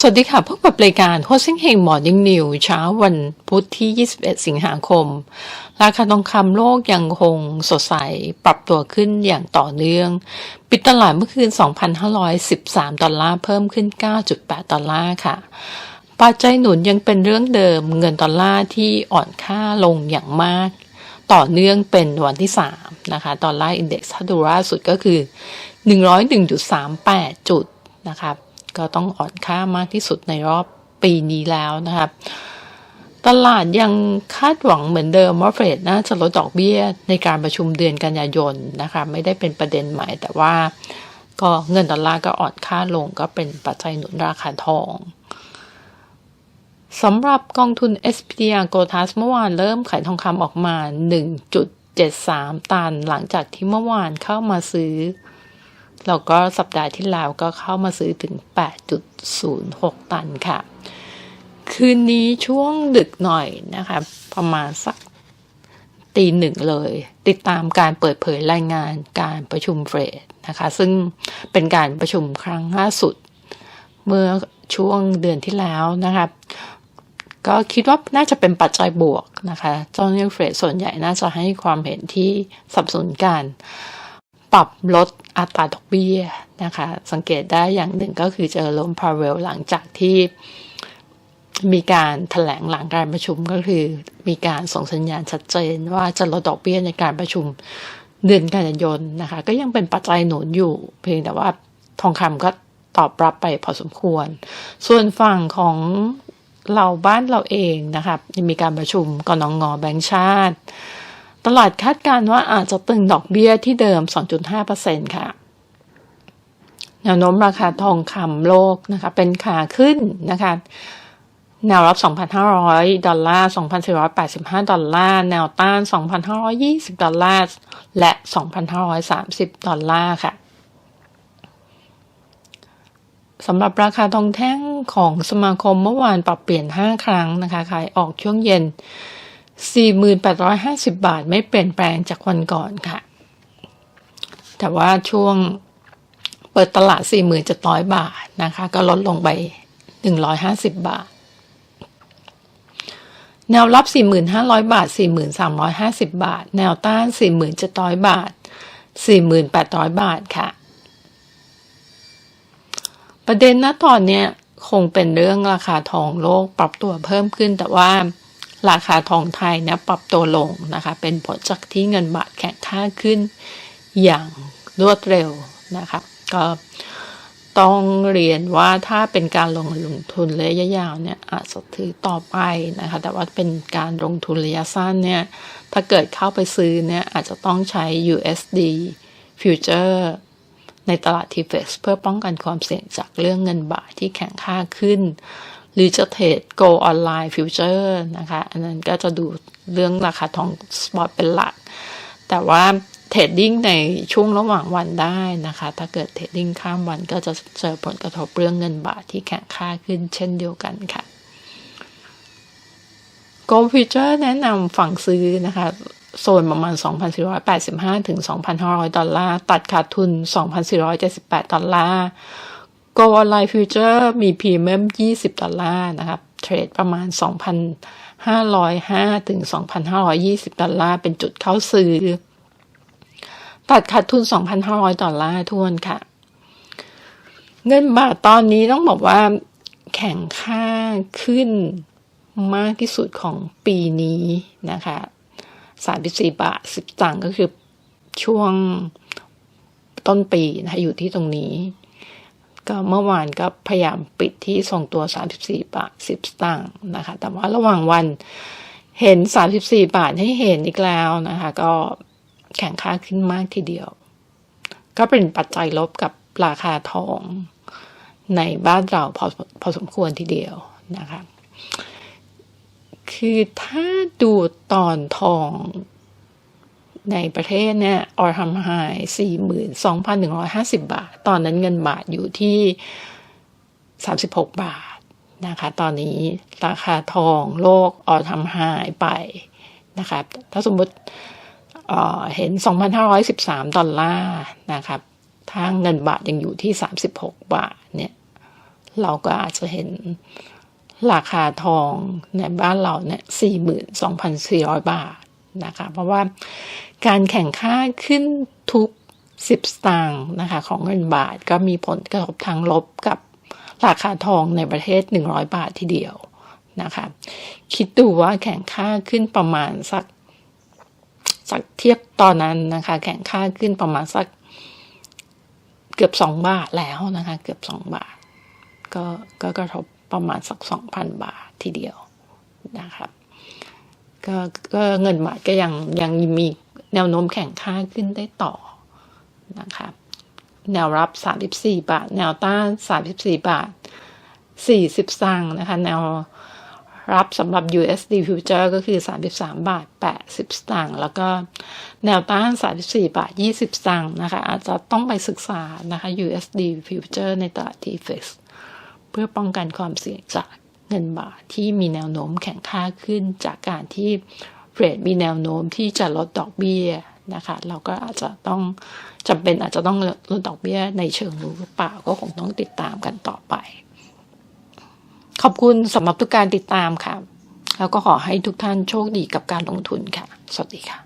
สวัสดีค่ะ พบกับรายการโฮซิ่งเฮงหมอนิ่งนิวเช้าวันพุธที่ 21 สิงหาคม ราคาทองคำโลกยังคงสดใส ปรับตัวขึ้นอย่างต่อเนื่อง ปิดตลาดเมื่อคืน 2,513 ดอลลาร์เพิ่มขึ้น 9.8 ดอลลาร์ค่ะปัจจัยหนุนยังเป็นเรื่องเดิมเงินดอลลาร์ที่อ่อนค่าลงอย่างมาก ต่อเนื่องเป็นวันที่ 3 นะคะ ดอลลาร์อินเด็กซ์ถ้าดูล่าสุดก็คือ 101.38 จุดนะครับ ก็ต้องอ่อนค่ามากที่สุดในรอบปีนี้แล้วนะครับ ตลาดยังคาดหวังเหมือนเดิมว่าเฟดน่าจะลดดอกเบี้ยในการประชุมเดือนกันยายนนะคะไม่ได้เป็นประเด็นใหม่แต่ว่าก็เงินดอลลาร์ก็อ่อนค่าลงก็เป็นปัจจัยหนุนราคาทองสำหรับกองทุน SPDR g o t a s เมื่อวานเริ่มขายทองคำออกมา 1.73 ตัน หลังจากที่เมื่อวานเข้ามาซื้อ แล้วก็สัปดาห์ที่แล้วก็เข้ามาซื้อถึง 8.06 ตันค่ะ คืนนี้ช่วงดึกหน่อยนะคะ ประมาณสักตีหนึ่งเลย ติดตามการเปิดเผยรายงานการประชุมเฟดนะคะ ซึ่งเป็นการประชุมครั้งล่าสุด เมื่อช่วงเดือนที่แล้วนะครับก็คิดว่าน่าจะเป็นปัจจัยบวกนะคะเจ้าหน้าที่เฟดส่วนใหญ่น่าจะให้ความเห็นที่สับสนกันปรับลด อัตราดอกเบี้ยนะคะ สังเกตได้อย่างหนึ่งก็คือเจอลมพาเวลหลังจากที่มีการถแถลงหลังการประชุมก็คือ มีการส่งสัญญาณชัดเจนว่าจะลดดอกเบี้ยในการประชุมเดือนกันยายนนะคะ ก็ยังเป็นปัจจัยหนุนอยู่ เพียงแต่ว่าทองคำก็ตอบรับไปพอสมควร ส่วนฝั่งของเราบ้านเราเองนะคะมีการประชุมกนงแบงค์ชาติ ตลาดคาดการณ์ว่าอาจจะตึงดอกเบี้ยที่เดิม 2.5%ค่ะแนวโน้มราคาทองคำโลกนะคะเป็นขาขึ้นนะคะแนวรับ 2,500 ดอลลาร์ 2,485 ดอลลาร์ แนวต้าน 2,520 ดอลลาร์ และ 2,530 ดอลลาร์ค่ะสำหรับราคาทองแท่งของสมาคมเมื่อวานปรับเปลี่ยน 5 ครั้งนะคะ ขายออกช่วงเย็น 4,850 บาทไม่เปลี่ยนแปลงจากวันก่อนค่ะ แต่ว่าช่วงเปิดตลาด 4,700 บาทนะคะ ก็ลดลงไป 150 บาท แนวรับ 4,500 บาท 4,350 บาท แนวต้าน 4,700 บาท 4,800 บาทค่ะ ประเด็นณตอนนี้คงเป็นเรื่องราคาทองโลกปรับตัวเพิ่มขึ้นแต่ว่า ราคาทองไทยเนี่ยปรับตัวลงนะคะ เป็นผลจากที่เงินบาทแข็งค่าขึ้นอย่างรวดเร็วนะคะก็ต้องเรียนว่าถ้าเป็นการลงลงทุนระยะยาวเนี่ยอาจจะถือต่อไปนะคะ แต่ว่าเป็นการลงทุนระยะสั้นเนี่ย ถ้าเกิดเข้าไปซื้อเนี่ย อาจจะต้องใช้ USD future ในตลาดทีเฟสเพื่อป้องกันความเสี่ยงจากเรื่องเงินบาทที่แข็งค่าขึ้น หรือจะเทรด go ออนไลน์ฟิวเจอร์นะคะ อันนั้นก็จะดูเรื่องราคาทองสปอตเป็นหลัก แต่ว่าเทรดดิ้งในช่วงระหว่างวันได้นะคะ ถ้าเกิดเทรดดิ้งข้ามวันก็จะเจอผลกระทบเรื่องเงินบาทที่แข็งค่าขึ้นเช่นเดียวกันค่ะ Go Future แนะนำฝั่งซื้อนะคะโซนประมาณ 2,485 ถึง 2,500 ดอลลาร์ ตัดขาดทุน 2,478 ดอลลาร์ Go Online Future มีพรีเมียม20 ดอลลาร์นะครับ เทรดประมาณ 2,505 ถึง 2,520 ดอลลาร์ เป็นจุดเข้าซื้อ ตัดขาดทุน 2,500 ดอลลาร์ทวนค่ะ เงินบาทตอนนี้ต้องบอกว่าแข่งค่าขึ้นมากที่สุดของปีนี้นะคะ34บาท10ตังก็คือช่วงต้นปีนะคะอยู่ที่ตรงนี้ ก็เมื่อวานก็พยายามปิดที่ทรงตัว 34 บาท 10 สตางค์นะคะ แต่ว่าระหว่างวันเห็น 34 บาทให้เห็นอีกแล้วนะคะ ก็แข่งค่าขึ้นมากทีเดียว ก็เป็นปัจจัยลบกับราคาทองในบ้านเราพอพอสมควรทีเดียวนะคะ คือถ้าดูตอนทอง ในประเทศเนี่ยออทำไฮสี่หมื่นสองพันหนึ่งร้อยห้าสิบาท ตอนนั้นเงินบาทอยู่ที่สามสิบหกบาทนะคะ ตอนนี้ราคาทองโลกออทำไฮไปนะคะถ้าสมมติเห็น 2,513 ดอลลาร์นะครับ ถ้าเงินบาทยังอยู่ที่ 36 บาทเนี่ย เราก็อาจจะเห็นราคาทองในบ้านเราเนี่ยสี่หมื่นสองพันสี่ร้อยบาทนะคะ เพราะว่า การแข่งค่าขึ้นทุกสิบสตางค์นะคะของเงินบาทก็มีผลกระทบทางลบกับราคาทองในประเทศหนึ่งร้อยบาททีเดียวนะคะคิดดูว่าแข่งค่าขึ้นประมาณสักสักเทียบตอนนั้นนะคะ แข่งค่าขึ้นประมาณสักเกือบสองบาทแล้วนะคะ เกือบสองบาท ก็ก็กระทบประมาณสักสองพันบาททีเดียวนะครับก็ก็เงินบาทก็ยังยังมี แนวโน้มแข่งค่าขึ้นได้ต่อนะคะแนวรับ 34 บาท แนวต้าน 34 บาท 40สตางนะคะ แนวรับสำหรับ USD Future ก็คือ 33 บาท 80 สตางค์ แล้วก็แนวต้าน 34 บาท 20 สตางค์นะคะ อาจจะต้องไปศึกษานะคะ USD Future ในตลาด TFX เพื่อป้องกันความเสี่ยงจากเงินบาทที่มีแนวโน้มแข็งค่าขึ้นจากการที่ เฟดมีแนวโน้มที่จะลดดอกเบี้ยนะคะเราก็อาจจะต้องจำเป็นอาจจะต้องลดดอกเบี้ยในเชิงรู้หรือเปล่าก็คงต้องติดตามกันต่อไป ขอบคุณสำหรับทุกการติดตามค่ะ แล้วก็ขอให้ทุกท่านโชคดีกับการลงทุนค่ะ สวัสดีค่ะ